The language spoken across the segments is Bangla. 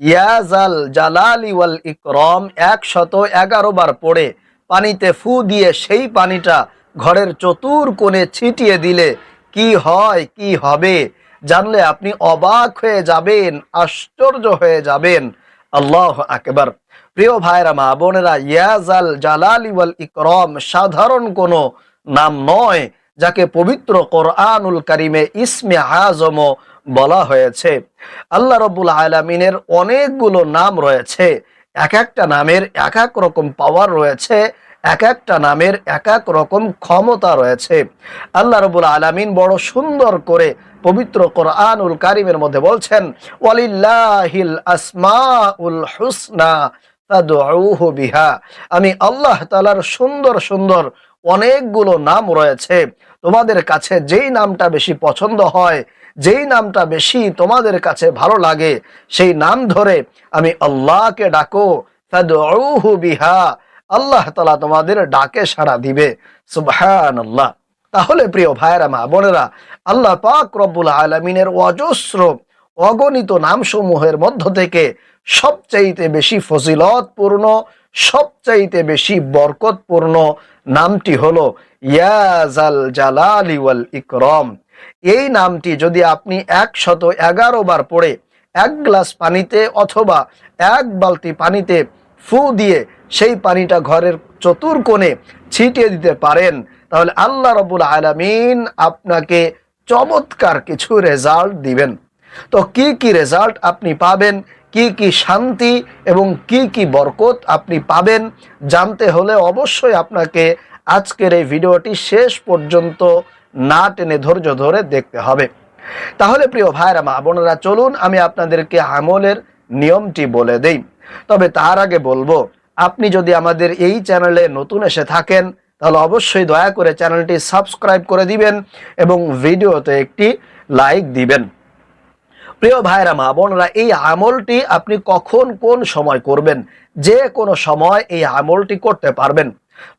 ইয়াজাল জালালি ওয়াল ইকরম, একশত এগারো বার পড়ে পানিতে ফু দিয়ে সেই পানিটা ঘরের চতুর কোণে ছিটিয়ে দিলে কি হয়, কি হবে? জানলে আপনি অবাক হয়ে যাবেন, আশ্চর্য হয়ে যাবেন। আল্লাহ আকবার। প্রিয় ভাইরা, মা বোনেরা ইয়াজাল জালালি ওয়াল ইকরম সাধারণ কোনো নাম নয়, যাকে পবিত্র কোরআনুল কারিমে ইসমে আজম বলা হয়েছে, আল্লাহ রব্বুল আলমিনের অনেকগুলো নাম রয়েছে। এক একটা নামের এক এক রকম পাওয়ার রয়েছে, এক একটা নামের এক এক রকম ক্ষমতা রয়েছে। আল্লাহ রবুল আলমিন বড় সুন্দর করে পবিত্র কোরআনুল কারিমের মধ্যে বলছেন, ওয়ালিল্লাহিল আসমাউল হুসনা ফাদউহু বিহা। আমি আল্লাহ তালার সুন্দর সুন্দর অনেকগুলো নাম রয়েছে। তোমাদের কাছে যেই নামটা বেশি পছন্দ হয় যেই নামটা বেশি তোমাদের কাছে ভালো লাগে, সেই নাম ধরে আমি আল্লাহকে ডাকো বিহা, আল্লাহ তালা তোমাদের ডাকে সাড়া দিবে। সুবহান আল্লাহ তাহলে প্রিয় ভাইরা মা বোনেরা, আল্লাহ পাক রব্বুল আলমিনের অজস্র, অগণিত নামসমূহের মধ্য থেকে সবচাইতে বেশি ফজিলতপূর্ণ, সবচাইতে বেশি বরকতপূর্ণ নামটি হলো ইয়াজাল জালালি ওয়াল ইকরম। এই নামটি যদি আপনি একশত এগারো বার পড়ে এক গ্লাস পানিতে অথবা এক বালতি পানিতে ফু দিয়ে সেই পানিটা ঘরের চতুর কোণে ছিটিয়ে দিতে পারেন, তাহলে আল্লাহ রবুল আলমিন আপনাকে চমৎকার কিছু রেজাল্ট দিবেন। তো কি কি রেজাল্ট আপনি পাবেন, কি কি শান্তি এবং কি কি বরকত আপনি পাবেন জানতে হলে অবশ্যই আপনাকে আজকের এই ভিডিওটি শেষ পর্যন্ত না টেনে ধৈর্য ধরে দেখতে হবে। তাহলে প্রিয় ভাইরা মা বোনেরা, চলুন আমি আপনাদেরকে আমলের নিয়মটি বলে দেই। তবে তার আগে বলব, আপনি যদি আমাদের এই চ্যানেলে নতুন এসে থাকেন, তাহলে অবশ্যই দয়া করে চ্যানেলটি সাবস্ক্রাইব করে দিবেন এবং ভিডিওতে একটি লাইক দিবেন। প্রিয় ভাইরা মা বোনরা, এই আমলটি আপনি কখন কোন সময় করবেন? যে কোনো সময় এই আমলটি করতে পারবেন।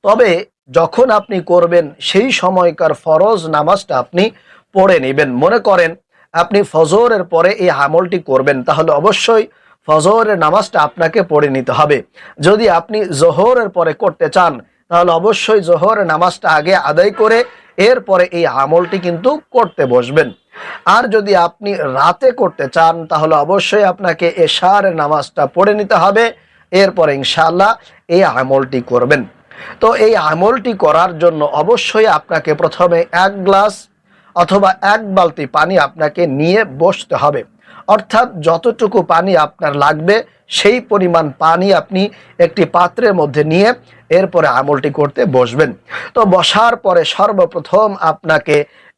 তবে যখন আপনি করবেন সেই সময়কার ফরজ নামাজটা আপনি পড়ে নেবেন। মনে করেন আপনি ফজরের পরে এই আমলটি করবেন, তাহলে অবশ্যই ফজরের নামাজটা আপনাকে পড়ে নিতে হবে। যদি আপনি জোহরের পরে করতে চান, তাহলে অবশ্যই জোহরের নামাজটা আগে আদায় করে এরপরে এই আমলটি কিন্তু করতে বসবেন। আর যদি আপনি রাতে করতে চান, তাহলে অবশ্যই আপনাকে এশার নামাজটা পড়ে নিতে হবে। এরপরে ইনশাল্লাহ এই আমলটি করবেন। তো এই আমলটি করার জন্য অবশ্যই আপনাকে প্রথমে এক গ্লাস অথবা এক বালতি পানি আপনাকে নিয়ে বসতে হবে। অর্থাৎ যতটুকু পানি আপনার লাগবে, সেই পরিমাণ পানি আপনি একটি পাত্রের মধ্যে নিয়ে এরপরে আমলটি করতে বসবেন। তো বসার পরে সর্বপ্রথম আপনাকে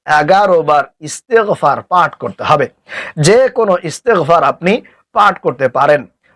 এগারো বার ইস্তেগফার পাঠ করতে হবে। যে কোনো ইস্তেগফার আপনি পাঠ করতে পারেন।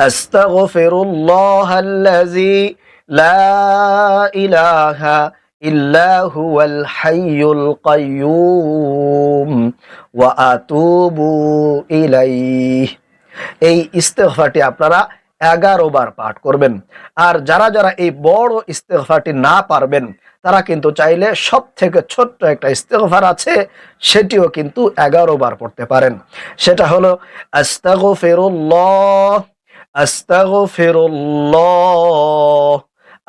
أستغفر الله الذي لا إله إلا هو الحي القيوم وأتوب إليه এই ইস্তেগফারটি আপনারা এগারো বার পাঠ করবেন আর যারা যারা এই বড় ইস্তেগফারটি না পারবেন তারা কিন্তু চাইলে সব থেকে ছোট্ট একটা ইস্তেগফার আছে, সেটিও কিন্তু এগারো বার পড়তে পারেন। সেটা হলো আস্তাগো ফেরুল্লাহ আস্তাগো ফেরুল্লাহ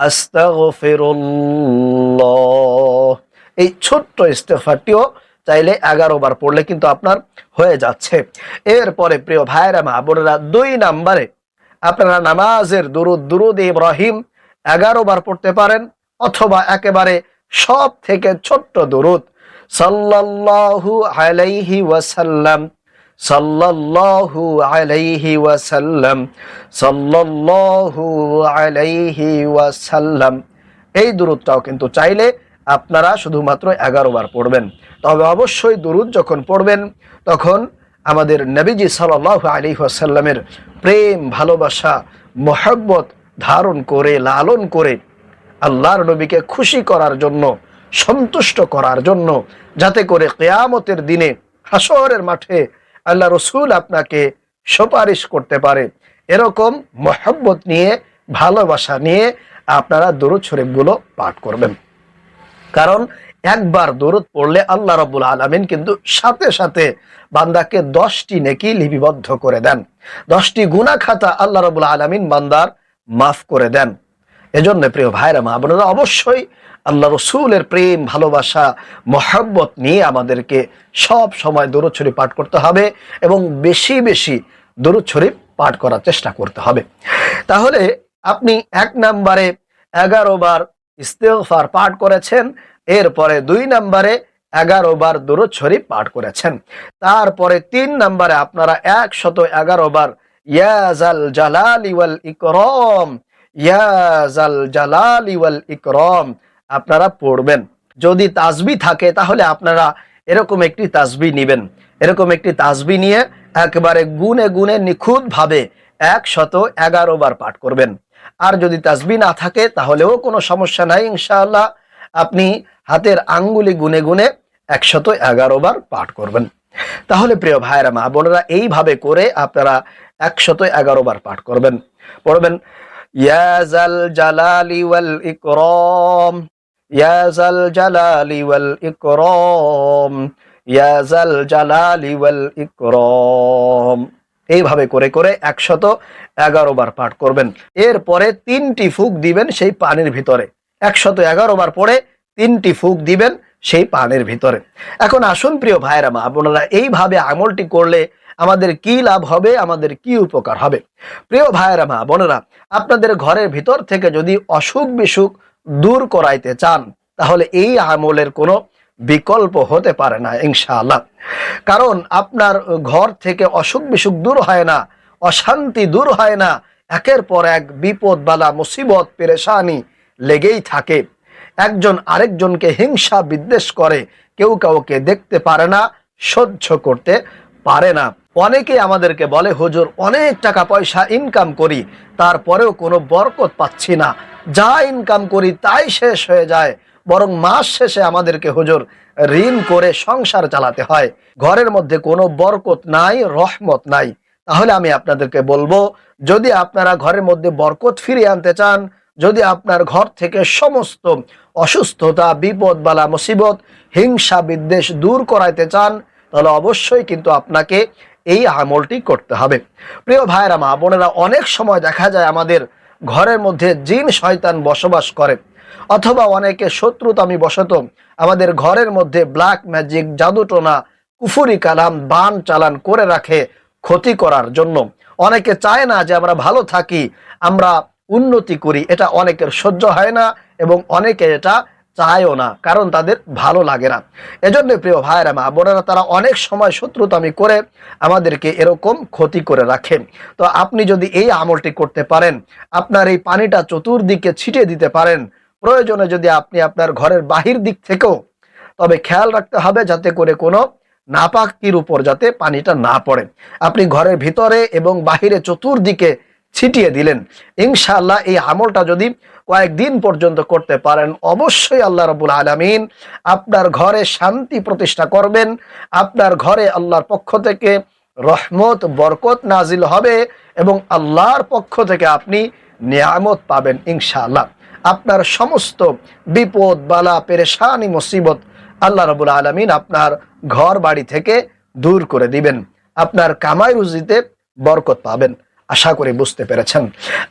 আস্তাগো ফেরুল্লাহ এই ছোট্ট ইস্তেগফারটিও চাইলে এগারো বার পড়লে কিন্তু আপনার হয়ে যাচ্ছে। এরপরে প্রিয় ভাইরা মা বোনেরা, দুই নাম্বারে আপনারা নামাজের দুরুদ দুরুদ ইব্রাহিম এগারো বার পড়তে পারেন। অথবা একেবারে সব থেকে ছোট্ট দুরুদ। সাল্লাল্লাহু আলাইহি ওয়াসাল্লাম, সাল্লাল্লাহু আলাইহি ওয়াসাল্লাম, সাল্লাল্লাহু আলাইহি ওয়াসাল্লাম। এই দুরুদটাও কিন্তু চাইলে আপনারা শুধুমাত্র এগারো বার পড়বেন। তবে অবশ্যই দুরুদ যখন পড়বেন, তখন আমাদের নবীজি সাল আলী আসাল্লামের প্রেম, ভালোবাসা, মোহাব্বত ধারণ করে, লালন করে আল্লাহর নবীকে খুশি করার জন্য, সন্তুষ্ট করার জন্য, যাতে করে কেয়ামতের দিনে হাসরের মাঠে আল্লাহ রসুল আপনাকে সুপারিশ করতে পারে। এরকম মহব্বত নিয়ে, ভালোবাসা নিয়ে আপনারা দরুদ শরীফগুলো পাঠ করবেন। কারণ একবার দরুদ পড়লে আল্লাহ রবুল আলমিন কিন্তু সাথে সাথে বান্দাকে দশটি নেকি লিপিবদ্ধ করে দেন। দশটি গুনা খাতা আল্লাহ রবুল আলমিন বান্দার মাফ করে দেন। এজন্য প্রিয় ভাইরা, মা বোনেরা, অবশ্যই আল্লাহ রসুলের প্রেম, ভালোবাসা, মহাব্বত নিয়ে আমাদেরকে সব সময় দরুদ পাঠ করতে হবে এবং বেশি বেশি দরুদ পাঠ করার চেষ্টা করতে হবে। তাহলে আপনি এক নাম্বারে এগারো বার ইস্তেগফার পাঠ করেছেন, এরপরে দুই নাম্বারে এগারো বার দরুদ পাঠ করেছেন। তারপরে তিন নাম্বারে আপনারা একশত এগারো বার ইয়াজাল জালালি ইকরম ইয়াজাল জালালি ওয়াল ইকরম, আপনারা পড়বেন। যদি তাজবি থাকে, তাহলে আপনারা এরকম একটি তাজবি নিবেন। এরকম একটি তাজবি নিয়ে একবারে গুনে গুনে নিখুঁতভাবে একশত এগারো বার পাঠ করবেন। আর যদি তাজবি না থাকে, তাহলেও কোনো সমস্যা নাই, ইনশাআল্লাহ আপনি হাতের আঙ্গুলি গুনে গুনে একশত এগারো বার পাঠ করবেন। তাহলে প্রিয় ভাইরা মা বোনেরা, এইভাবে করে আপনারা একশত এগারো বার পাঠ করবেন। পড়বেন ইয়াজাল জালালি ওয়াল ইকরম ইয়াজাল জালালি ওয়াল ইকরম ইয়াজাল জালালি ওয়াল ইকরম। এইভাবে করে করে একশত এগারো বার পাঠ করবেন। এরপরে তিনটি ফুক দিবেন সেই পানির ভিতরে। একশত এগারো বার পরে তিনটি ফুক দিবেন সেই পানির ভিতরে। এখন আসুন প্রিয় ভাইরা মা আপনারা এইভাবে আমলটি করলে আমাদের কি লাভ হবে? আমাদের কি উপকার হবে? প্রিয় ভাইয়েরা, মা বোনেরা, আপনাদের ঘরের ভিতর থেকে যদি অসুখ বিসুখ দূর করাইতে চান, তাহলে এই আমলের কোনো বিকল্প হতে পারে না, ইনশাআল্লাহ। কারণ আপনার ঘর থেকে অসুখ বিসুখ দূর হয় না, অশান্তি দূর হয় না, একের পর এক বিপদ, বালা, মুসিবত, পেরেশানি লেগেই থাকে। একজন আরেকজনকে হিংসা বিদ্বেষ করে, কেউ কাউকে দেখতে পারে না, সহ্য করতে পারে না। অনেকে আমাদেরকে বলে, হুজুর, অনেক টাকা পয়সা ইনকাম করি, তারপরেও কোনো বরকত পাচ্ছি না। যা ইনকাম করি তাই শেষ হয়ে যায়। বরং মাস শেষে আমাদেরকে, হুজুর, ঋণ করে সংসার চালাতে হয়। ঘরের মধ্যে কোনো বরকত নাই, রহমত নাই। তাহলে আমি আপনাদেরকে বলব, যদি আপনারা ঘরের মধ্যে বরকত ফিরিয়ে আনতে চান, যদি আপনার ঘর থেকে সমস্ত অসুস্থতা, বিপদ বালা, মুসিবত, হিংসা, বিদ্বেষ দূর করাইতে চান, তাহলে অবশ্যই কিন্তু আপনাকে এই আমলটি করতে হবে। প্রিয় ভাইরা মা বোনেরা, অনেক সময় দেখা যায় আমাদের ঘরের মধ্যে জিন শয়তান বসবাস করে, অথবা অনেকে শত্রুতামি বশত আমাদের ঘরের মধ্যে ব্ল্যাক ম্যাজিক জাদুটোনা কুফুরি কালাম, বান চালান করে রাখে ক্ষতি করার জন্য। অনেকে চায় না যে আমরা ভালো থাকি, আমরা উন্নতি করি, এটা অনেকের সহ্য হয় না এবং অনেকে এটা চায়ও না, কারণ তাদের ভালো লাগে না। এজন্য প্রিয় ভাইরা মা বোনেরা, তারা অনেক সময় শত্রুতামি করে আমাদেরকে এরকম ক্ষতি করে রাখেন। তো আপনি যদি এই আমলটি করতে পারেন, আপনার এই পানিটা চতুর্দিকে ছিটিয়ে দিতে পারেন, প্রয়োজনে যদি আপনি আপনার ঘরের বাহির দিক থেকেও, তবে খেয়াল রাখতে হবে যাতে করে কোনো নাপাকির উপর যাতে পানিটা না পড়ে। আপনি ঘরের ভিতরে এবং বাহিরে চতুর্দিকে ছিটিয়ে দিলেন। ইনশাআল্লাহ এই আমলটা যদি কয়েকদিন পর্যন্ত করতে পারেন, অবশ্যই আল্লাহ রবুল আলমিন আপনার ঘরে শান্তি প্রতিষ্ঠা করবেন। আপনার ঘরে আল্লাহর পক্ষ থেকে রহমত, বরকত নাজিল হবে এবং আল্লাহর পক্ষ থেকে আপনি নিয়ামত পাবেন ইনশাআল্লাহ। আপনার সমস্ত বিপদ, বালা, পেরেশানি, মুসিবত আল্লাহ রবুল আলমিন আপনার ঘর বাড়ি থেকে দূর করে দিবেন। আপনার কামাই রুজিতে বরকত পাবেন। আশা করে বুঝতে পেরেছেন।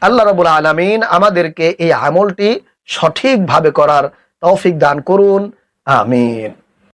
আল্লাহ রবুল আলমিন আমাদেরকে এই আমলটি সঠিকভাবে করার তৌফিক দান করুন। আমিন।